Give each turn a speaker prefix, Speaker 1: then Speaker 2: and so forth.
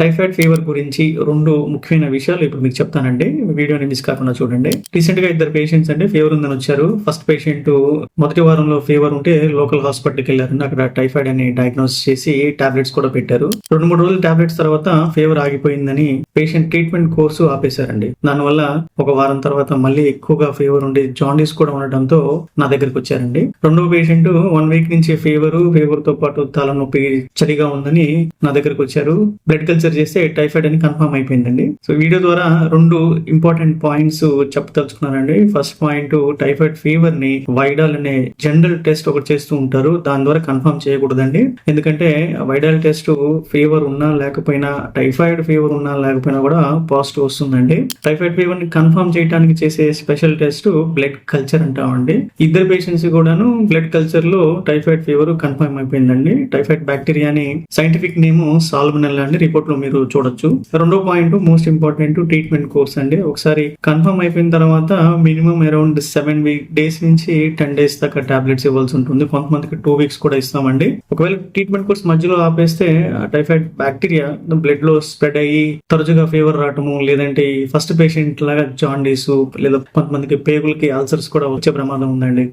Speaker 1: Typhoid fever గురించి రెండు ముఖ్యమైన విషయాలు ఇప్పుడు మీకు చెప్తానండి. వీడియోని మిస్ కాకుండా చూడండి. రీసెంట్గా ఇద్దరు పేషెంట్స్ అండి ఫీవర్ ఉందని వచ్చారు. ఫస్ట్ పేషెంట్ మొదటి వారంలో ఫీవర్ ఉంటే లోకల్ హాస్పిటల్కి వెళ్ళారండి. అక్కడ టైఫాయిడ్ అని డయాగ్నోస్ చేసి టాబ్లెట్స్ కూడా పెట్టారు. రెండు మూడు రోజులు టాబ్లెట్స్ తర్వాత ఫీవర్ ఆగిపోయిందని పేషెంట్ ట్రీట్మెంట్ కోర్సు ఆపేశారండి. దానివల్ల ఒక వారం తర్వాత మళ్ళీ ఎక్కువగా ఫీవర్ ఉండి జాండీస్ కూడా ఉండటంతో నా దగ్గరికి వచ్చారండి. రెండవ పేషెంట్ వన్ వీక్ నుంచి ఫీవర్ ఫీవర్తో పాటు తలనొప్పి చలిగా ఉందని నా దగ్గరకు వచ్చారు. బ్లడ్ కల్చర్ చేస్తే టైఫాయిడ్ అని కన్ఫర్మ్ అయిపోయిందండి. సో వీడియో ద్వారా రెండు ఇంపార్టెంట్ పాయింట్స్ చెప్పదలుచుకున్నానండి. ఫస్ట్ పాయింట్ టైఫాయిడ్ ఫీవర్ని వైడాల్ అనే జనరల్ టెస్ట్ ఒకటి చేస్తూ ఉంటారు. దాని ద్వారా కన్ఫర్మ్ చేయకూడదండి. ఎందుకంటే వైడాల్ టెస్ట్ ఫీవర్ ఉన్నా లేకపోయినా టైఫాయిడ్ ఫీవర్ ఉన్నా లేకపోయినా కూడా పాజిటివ్ వస్తుందండి. టైఫాయిడ్ ఫీవర్ని కన్ఫర్మ్ చేయడానికి చేసే స్పెషల్ టెస్ట్ బ్లడ్ కల్చర్ అంటామండి. ఇద్దరు పేషెంట్స్ కూడాను బ్లడ్ కల్చర్లో టైఫాయిడ్ ఫీవర్ కన్ఫర్మ్ అయిపోయిందండి. టైఫాయిడ్ బ్యాక్టీరియాని సైంటిఫిక్ నేమ్ సాల్మనల్ అండి. రిపోర్ట్లో మీరు చూడొచ్చు. రెండో point most important treatment course అండి. ఒకసారి కన్ఫర్మ్ అయిపోయిన తర్వాత minimum around seven week days నుంచి టెన్ డేస్ దాకా టాబ్లెట్స్ ఇవ్వాల్సి ఉంటుంది. కొంతమందికి టూ వీక్స్ కూడా ఇస్తామండి. ఒకవేళ ట్రీట్మెంట్ కోర్స్ మధ్యలో ఆపేస్తే టైఫాయిడ్ బ్యాక్టీరియా బ్లడ్లో స్ప్రెడ్ అయ్యి తరచుగా ఫీవర్ రావటము లేదంటే ఫస్ట్ పేషెంట్ లాగా జాండీస్ లేదా కొంతమందికి పేగులకి ఆల్సర్స్ కూడా వచ్చే ప్రమాదం ఉందండి.